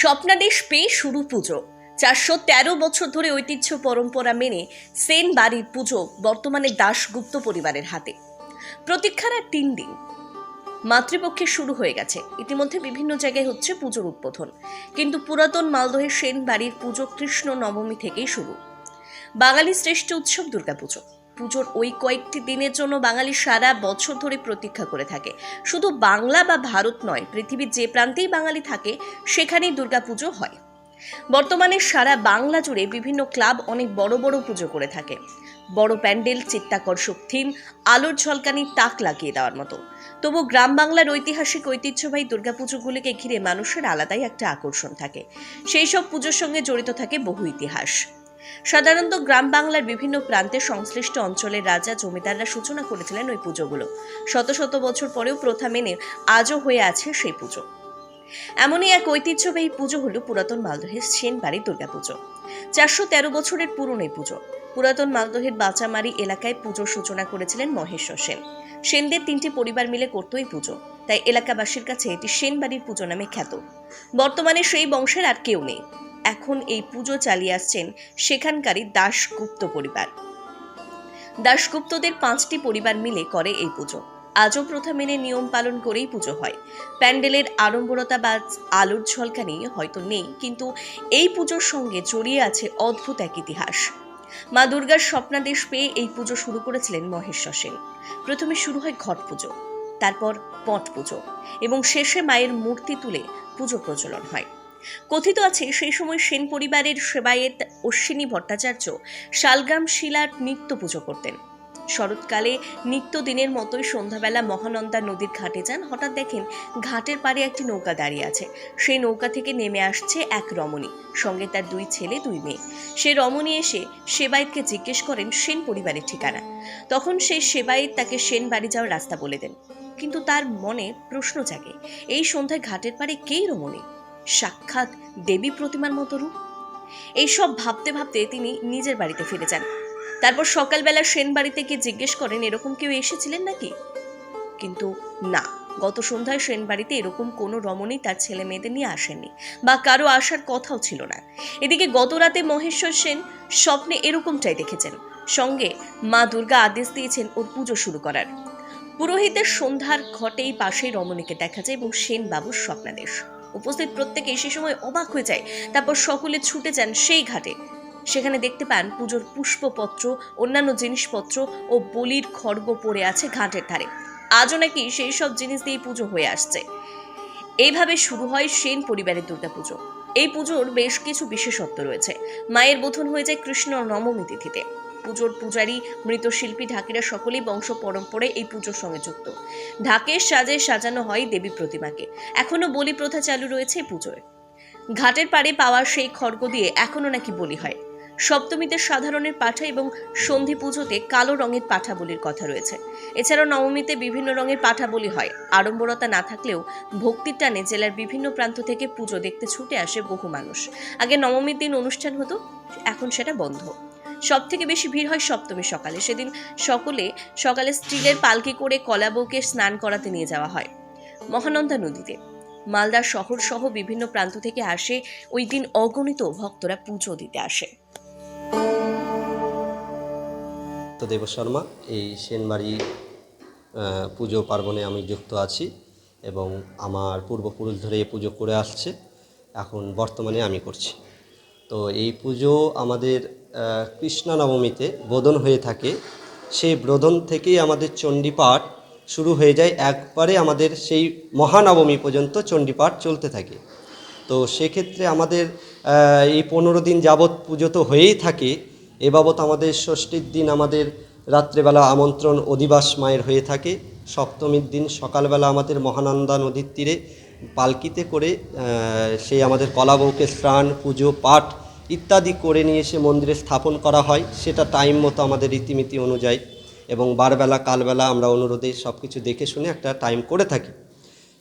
স্বপ্নাদেশ পেয়ে শুরু পুজো। চারশো তেরো বছর ধরে ঐতিহ্য পরম্পরা মেনে সেন বাড়ির পুজো বর্তমানে দাশগুপ্ত পরিবারের হাতে। প্রতীক্ষার আর তিন দিন। মাতৃপক্ষে শুরু হয়ে গেছে। ইতিমধ্যে বিভিন্ন জায়গায় হচ্ছে পুজোর উদ্বোধন। কিন্তু পুরাতন মালদহের সেন বাড়ির পুজো কৃষ্ণ নবমী থেকেই শুরু। বাঙালি শ্রেষ্ঠ উৎসব দুর্গাপুজো। পুজোর ওই কয়েকটি দিনের জন্য বাঙালি সারা বছর ধরে প্রতীক্ষা করে থাকে। শুধু বাংলা বা ভারত নয়, পৃথিবীর যে প্রান্তেই বাঙালি থাকে, সেখানেই দুর্গাপুজো হয়। বর্তমানে সারা বাংলা জুড়ে বিভিন্ন ক্লাব অনেক বড় বড় পুজো করে থাকে। বড় প্যান্ডেল চিত্তাকর্ষক থিম, আলোর ঝলকানি, তাক লাগিয়ে দেওয়ার মতো। তবু গ্রাম বাংলার ঐতিহাসিক ঐতিহ্যবাহী দুর্গাপুজোগুলিকে ঘিরে মানুষের আলাদাই একটা আকর্ষণ থাকে। সেই সব পুজোর সঙ্গে জড়িত থাকে বহু ইতিহাস। সাধারণত গ্রাম বাংলার বিভিন্ন প্রান্তে সংশ্লিষ্ট অঞ্চলের রাজা জমিদাররা সূচনা করেছিলেন ওই পুজোগুলো। শত শত বছর পরেও প্রথা মেনে আজও হয়ে আছে সেই পুজো। এমনই এক ঐতিহ্যবাহী পুজো হলো পুরাতন মালদহের সেন বাড়ি দুর্গাপুজো। চারশো তেরো বছরের পুরনো এই পুজো। পুরাতন মালদহের বাঁচামারি এলাকায় পুজোর সূচনা করেছিলেন মহেশ্বর সেন। সেনদের তিনটি পরিবার মিলে করত এই পুজো। তাই এলাকাবাসীর কাছে এটি সেন বাড়ির পুজো নামে খ্যাত। বর্তমানে সেই বংশের আর কেউ নেই। এখন এই পুজো চালিয়ে আসছেন সেখানকারই দাশগুপ্ত পরিবার। দাশগুপ্তদের পাঁচটি পরিবার মিলে করে এই পুজো। আজও প্রথা মেনে নিয়ম পালন করেই পুজো হয়। প্যান্ডেলের আড়ম্বরতা বা আলোর ঝলকানি হয়তো নেই, কিন্তু এই পুজোর সঙ্গে জড়িয়ে আছে অদ্ভুত এক ইতিহাস। মা দুর্গার স্বপ্নাদেশ পেয়ে এই পুজো শুরু করেছিলেন মহেশ্বর সেন। প্রথমে শুরু হয় ঘট পুজো, তারপর পট পুজো এবং শেষে মায়ের মূর্তি তুলে পুজো প্রচলন হয়। কথিত আছে সেই সময় সেন পরিবারের সেবায়েত অশ্বিনী ভট্টাচার্য শালগ্রাম শিলার নিত্য পুজো করতেন। শরৎকালে নিত্য দিনের মতোই সন্ধ্যাবেলা মহানন্দা নদীর ঘাটে যান। হঠাৎ দেখেন ঘাটের পাড়ে একটি নৌকা দাঁড়িয়ে আছে। সেই নৌকা থেকে নেমে আসছে এক রমণী, সঙ্গে তার দুই ছেলে, দুই মেয়ে। সে রমণী এসে সেবায়েতকে জিজ্ঞেস করেন, সেন পরিবারের ঠিকানা? তখন সেই সেবায়েত তাকে সেন বাড়ি যাওয়ার রাস্তা বলে দেন। কিন্তু তার মনে প্রশ্ন জাগে, এই সন্ধ্যায় ঘাটের পাড়ে কেই রমণী? সাক্ষাৎ দেবী প্রতিমার মতো রূপ? এইসব ভাবতে ভাবতে তিনি নিজের বাড়িতে ফিরে যান। তারপর সকালবেলা সেন বাড়িতে গিয়ে জিজ্ঞেস করেন, এরকম কেউ এসেছিলেন নাকি? কিন্তু না, গত সন্ধ্যায় সেন বাড়িতে এরকম কোনো রমণী তার ছেলে মেয়েদের নিয়ে আসেননি বা কারও আসার কথাও ছিল না। এদিকে গত রাতে মহেশ্বর সেন স্বপ্নে এরকমটাই দেখেছেন। সঙ্গে মা দুর্গা আদেশ দিয়েছেন ওর পুজো শুরু করার। পুরোহিতের সন্ধ্যার ঘটেই পাশে রমণীকে দেখা যায় এবং সেন বাবুর স্বপ্নাদেশ। উপস্থিত প্রত্যেকে সে সময় অবাক হয়ে যায়। তারপর সকলে ছুটে যান সেই ঘাটে। সেখানে দেখতে পান পুজোর পুষ্পপত্র, অন্যান্য জিনিসপত্র ও বলির খড়গ পড়ে আছে ঘাটের ধারে। আজও নাকি সেই সব জিনিস দিয়ে পুজো হয়ে আসছে। এইভাবে শুরু হয় সেন পরিবারের দুর্গাপুজো। এই পুজোর বেশ কিছু বিশেষত্ব রয়েছে। মায়ের বোধন হয়ে যায় কৃষ্ণ নবমী তিথিতে। পুজোর পূজারী মৃৎশিল্পী ঢাকিরা সকলেই বংশ পরম্পরায় এই পুজোর সঙ্গে যুক্ত। ঢাকের সাজে সাজানো হয় দেবী প্রতিমাকে। এখনও বলি প্রথা চালু রয়েছে পুজোয়। ঘাটের পাড়ে পাওয়া সেই খড়গ দিয়ে এখনও নাকি বলি হয়। সপ্তমীতে সাধারণের পাঠা এবং সন্ধি পুজোতে কালো রঙের পাঠা বলির কথা রয়েছে। এছাড়াও নবমীতে বিভিন্ন রঙের পাঠা বলি হয়। আড়ম্বরতা না থাকলেও ভক্তির টানে জেলার বিভিন্ন প্রান্ত থেকে পুজো দেখতে ছুটে আসে বহু মানুষ। আগে নবমীর দিন অনুষ্ঠান হতো, এখন সেটা বন্ধ। সব থেকে বেশি ভিড় হয় সপ্তমী সকালে। সেদিন সকলে সকালে স্টিলের পালকি করে কলাবউকে স্নান করাতে নিয়ে যাওয়া হয় মহানন্দা নদীতে। মালদা শহর সহ বিভিন্ন প্রান্ত থেকে আসে ওই দিন অগণিত ভক্তরা পুজো দিতে আসে। তো দেব শর্মা, এই সেনবাড়ি পুজো পার্বণে আমি যুক্ত আছি এবং আমার পূর্বপুরুষ ধরে পুজো করে আসছে। এখন বর্তমানে আমি করছি। তো এই পুজো আমাদের কৃষ্ণা নবমীতে বোধন হয়ে থাকে। সেই বোধন থেকেই আমাদের চণ্ডীপাঠ শুরু হয়ে যায়। একবারে আমাদের সেই মহানবমী পর্যন্ত চণ্ডীপাঠ চলতে থাকে। তো সেক্ষেত্রে আমাদের এই পনেরো দিন যাবৎ পুজো তো হয়েই থাকে। এ বাবদ আমাদের ষষ্ঠীর দিন আমাদের রাত্রেবেলা আমন্ত্রণ অধিবাস মায়ের হয়ে থাকে। সপ্তমীর দিন সকালবেলা আমাদের মহানন্দা নদীর তীরে পালকিতে করে সেই আমাদের কলাবউকে স্নান, পুজো, পাঠ ইত্যাদি করে নিয়ে এসে মন্দিরে স্থাপন করা হয়। সেটা টাইম মতো আমাদের রীতিনীতি অনুযায়ী এবং বারবেলা, কালবেলা আমরা অনুরোধে সব কিছু দেখে শুনে একটা টাইম করে থাকি।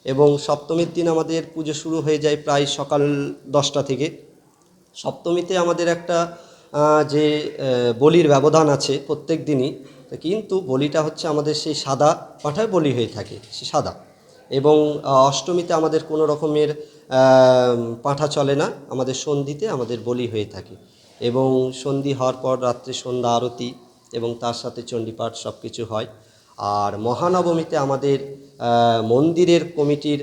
এবং সপ্তমীর দিন আমাদের পুজো শুরু হয়ে যায় প্রায় সকাল দশটা থেকে। সপ্তমীতে আমাদের একটা যে বলির ব্যবধান আছে প্রত্যেক দিনই, কিন্তু বলিটা হচ্ছে আমাদের সেই সাদা পাঠায় বলি হয়ে থাকে সে সাদা। এবং অষ্টমীতে আমাদের কোনো রকমের পাঠা চলে না। আমাদের সন্ধিতে আমাদের বলি হয়ে থাকে। এবং সন্ধি হওয়ার পর রাত্রে সন্ধ্যা আরতি এবং তার সাথে চণ্ডীপাঠ সব কিছু হয়। আর মহানবমীতে আমাদের মন্দিরের কমিটির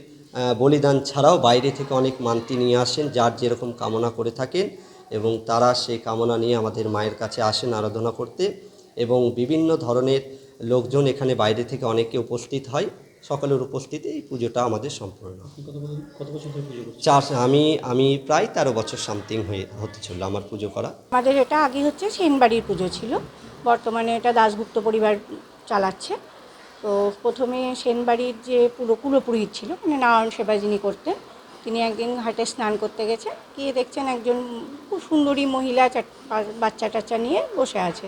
বলিদান ছাড়াও বাইরে থেকে অনেক মান্তি নিয়ে আসেন, যার যেরকম কামনা করে থাকেন এবং তারা সেই কামনা নিয়ে আমাদের মায়ের কাছে আসেন আরাধনা করতে। এবং বিভিন্ন ধরনের লোকজন এখানে বাইরে থেকে অনেকে উপস্থিত হয়। সকলের উপস্থিতি এই পুজোটা আমাদের সম্পূর্ণ। চার আমি আমি প্রায় তেরো বছর সামথিং হয়ে হতে চলল আমার পুজো করা। আমাদের এটা আগে হচ্ছে সেনবাড়ির পুজো ছিল। বর্তমানে এটা দাশগুপ্ত পরিবার চালাচ্ছে। তো প্রথমে সেনবাড়ির যে পুরো কুলপুরোহিত ছিল মানে নারায়ণ সেবা যিনি করতেন তিনি একদিন ঘাটে স্নান করতে গেছেন। গিয়ে দেখছেন একজন খুব সুন্দরী মহিলা বাচ্চা টাচ্চা নিয়ে বসে আছে।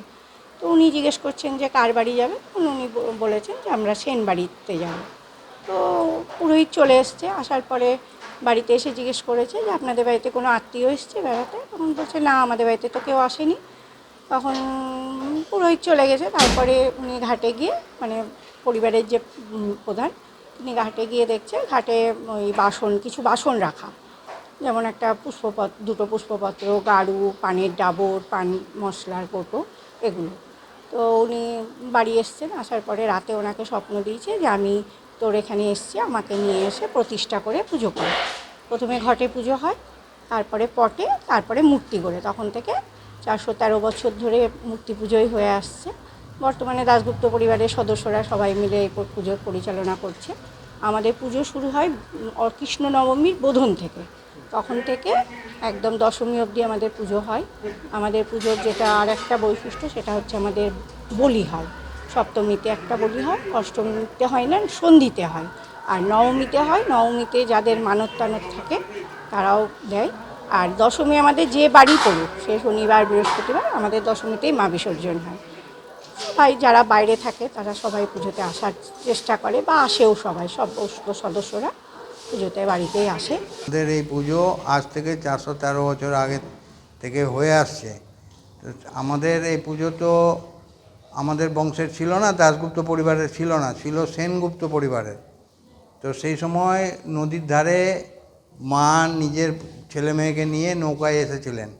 তো উনি জিজ্ঞেস করছেন যে কার বাড়ি যাবে? উনি বলেছেন যে আমরা সেন বাড়িতে যাব। তো পুরোহিত চলে এসছে, আসার পরে বাড়িতে এসে জিজ্ঞেস করেছে যে আপনাদের বাড়িতে কোনো আত্মীয় এসছে বেড়াতে? তখন বলছে, না, আমাদের বাড়িতে তো কেউ আসেনি। তখন পুরোহিত চলে গেছে, তারপরে উনি ঘাটে গিয়ে মানে পরিবারের যে প্রধান, তিনি ঘাটে গিয়ে দেখছে, ঘাটে ওই বাসন, কিছু বাসন রাখা। যেমন একটা পুষ্পপত্র দুটো পুষ্পপত্র, গাড়ু, পানের ডাবর, পান, মশলার কোটো, এগুলো। তো উনি বাড়ি এসছেন, আসার পরে রাতে ওনাকে স্বপ্ন দিয়েছে যে আমি তোর এখানে এসছি, আমাকে নিয়ে এসে প্রতিষ্ঠা করে পুজো করে। প্রথমে ঘটে পুজো হয়, তারপরে পটে, তারপরে মূর্তি করে তখন থেকে চারশো তেরো বছর ধরে মূর্তি পুজোই হয়ে আসছে। বর্তমানে দাশগুপ্ত পরিবারের সদস্যরা সবাই মিলে এই পুজোর পরিচালনা করছে। আমাদের পুজো শুরু হয় কৃষ্ণ নবমীর বোধন থেকে। তখন থেকে একদম দশমী অবধি আমাদের পুজো হয়। আমাদের পুজোর যেটা আর একটা বৈশিষ্ট্য সেটা হচ্ছে আমাদের বলি হয়। সপ্তমীতে একটা বলি হয়, অষ্টমীতে হয় না, সন্ধিতে হয়। আর নবমীতে হয়, নবমীতে যাদের মানত টানত থাকে তারাও দেয়। আর দশমী আমাদের যে বাড়ি পড়ুক, সে শনিবার, বৃহস্পতিবার আমাদের দশমীতেই মা বিসর্জন হয়। সবাই যারা বাইরে থাকে তারা সবাই পুজোতে আসার চেষ্টা করে বা আসেও সবাই, সব সদস্যরা। পুজোতে বাড়িতেই আসে। আমাদের এই পুজো আজ থেকে চারশো তেরো বছর আগে থেকে হয়ে আসছে। আমাদের এই পুজো তো আমাদের বংশের ছিল না, দাশগুপ্ত পরিবারের ছিল না, ছিল সেনগুপ্ত পরিবারের। তো সেই সময় নদীর ধারে মা নিজের ছেলে মেয়েকে নিয়ে নৌকায় এসেছিলেন।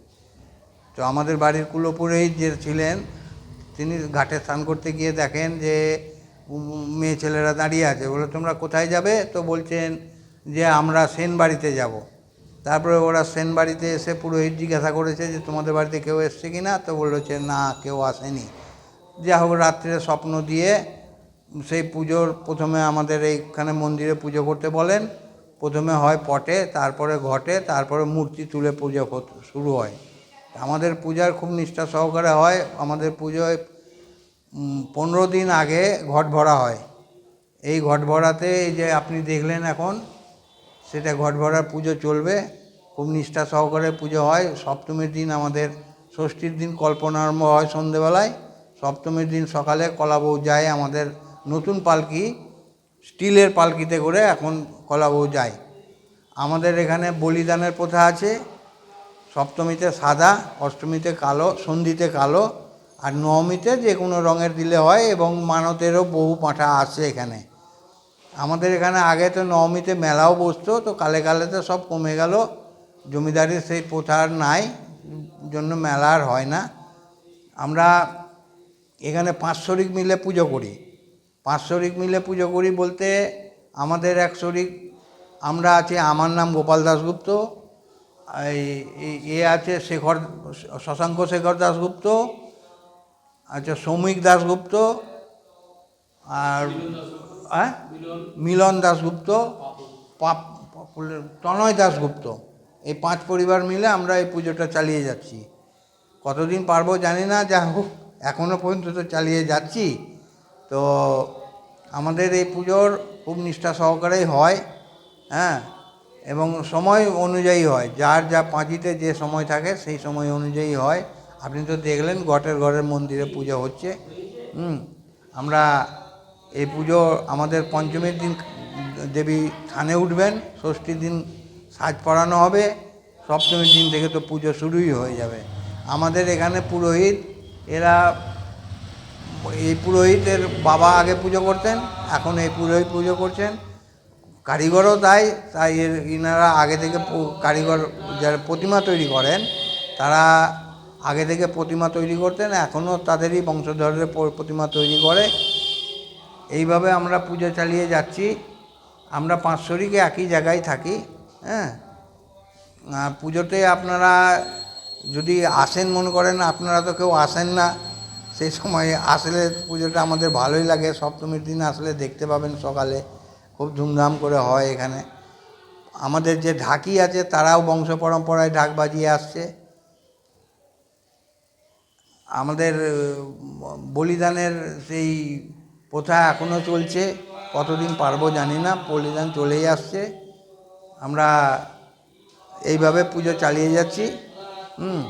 তো আমাদের বাড়ির কুলোপুরেই যে ছিলেন, তিনি ঘাটে স্নান করতে গিয়ে দেখেন যে মেয়ে ছেলেরা দাঁড়িয়ে আছে। বলে, তোমরা কোথায় যাবে? তো বলছেন যে আমরা সেন বাড়িতে যাব। তারপরে ওরা সেন বাড়িতে এসে পুরোহিত জিজ্ঞাসা করেছে যে, তোমাদের বাড়িতে কেউ এসছে কি না তো বলল যে, না, কেউ আসেনি। যা হোক, রাত্রে স্বপ্ন দিয়ে সেই পুজোর প্রথমে আমাদের এইখানে মন্দিরে পুজো করতে বলেন। প্রথমে হয় পটে, তারপরে ঘটে, তারপরে মূর্তি তুলে পুজো শুরু হয়। আমাদের পূজার খুব নিষ্ঠা সহকারে হয়। আমাদের পুজোয় পনেরো দিন আগে ঘট ভরা হয়। এই ঘট ভরাতে এই যে আপনি দেখলেন এখন সেটা ঘট ভরার পুজো চলবে। খুব নিষ্ঠা সহকারে পুজো হয়। সপ্তমীর দিন আমাদের ষষ্ঠীর দিন কল্পনারম্ভ হয় সন্ধেবেলায়। সপ্তমীর দিন সকালে কলাবউ যায় আমাদের নতুন পালকি, স্টিলের পালকিতে করে এখন কলাবউ যায়। আমাদের এখানে বলিদানের প্রথা আছে। সপ্তমীতে সাদা, অষ্টমীতে কালো, সন্ধিতে কালো আর নবমীতে যে কোনো রঙের দিলে হয় এবং মানতেরও বহু পাঁঠা আছে এখানে। আমাদের এখানে আগে তো নবমীতে মেলাও বসতো, তো কালে কালে তো সব কমে গেল। জমিদারির সেই প্রথা নাই, জন্য মেলা আর হয় না। আমরা এখানে পাঁচ শরিক মিলে পুজো করি। পাঁচ শরিক মিলে পুজো করি বলতে আমাদের এক শরিক আমরা আছি, আমার নাম গোপাল এই- এ আছে শেখর, শশাঙ্ক শেখর দাশগুপ্ত আচ্ছা সৌমিক দাশগুপ্ত, আর হ্যাঁ? মিলন দাশগুপ্ত, পাপ তনয় দাশগুপ্ত। এই পাঁচ পরিবার মিলে আমরা এই পুজোটা চালিয়ে যাচ্ছি। কতদিন পারব জানি না, যা হোক এখনও পর্যন্ত তো চালিয়ে যাচ্ছি। তো আমাদের এই পুজোর খুব নিষ্ঠা সহকারেই হয় হ্যাঁ? এবং সময় অনুযায়ী হয়। যার যা পাঁচিতে যে সময় থাকে, সেই সময় অনুযায়ী হয়। আপনি তো দেখলেন, গটের ঘরের মন্দিরে পুজো হচ্ছে। হুম, আমরা এই পুজো আমাদের পঞ্চমীর দিন দেবী থানে উঠবেন, ষষ্ঠীর দিন সাজ পরানো হবে, সপ্তমীর দিন থেকে তো পুজো শুরুই হয়ে যাবে। আমাদের এখানে পুরোহিত, এরা এই পুরোহিতের বাবা আগে পুজো করতেন, এখন এই পুরোহিত পুজো করছেন। কারিগরও তাই তাই এর ইনারা আগে থেকে কারিগর যারা প্রতিমা তৈরি করেন, তারা আগে থেকে প্রতিমা তৈরি করতেন, এখনও তাদেরই বংশধরের প্রতিমা তৈরি করে। এইভাবে আমরা পুজো চালিয়ে যাচ্ছি। আমরা পাঁচশরীকে একই জায়গায় থাকি হ্যাঁ? পুজোতে আপনারা যদি আসেন মনে করেন, আপনারা তো কেউ আসেন না। সেই সময় আসলে পুজোটা আমাদের ভালোই লাগে। সপ্তমীর দিন আসলে দেখতে পাবেন সকালে। খুব ধুমধাম করে হয় এখানে। আমাদের যে ঢাকি আছে, তারাও বংশ পরম্পরায় ঢাক বাজিয়ে আসছে। আমাদের বলিদানের সেই প্রথা এখনও চলছে, কতদিন পারব জানি না পলিদান চলেই আসছে। আমরা এইভাবে পুজো চালিয়ে যাচ্ছি, হুম।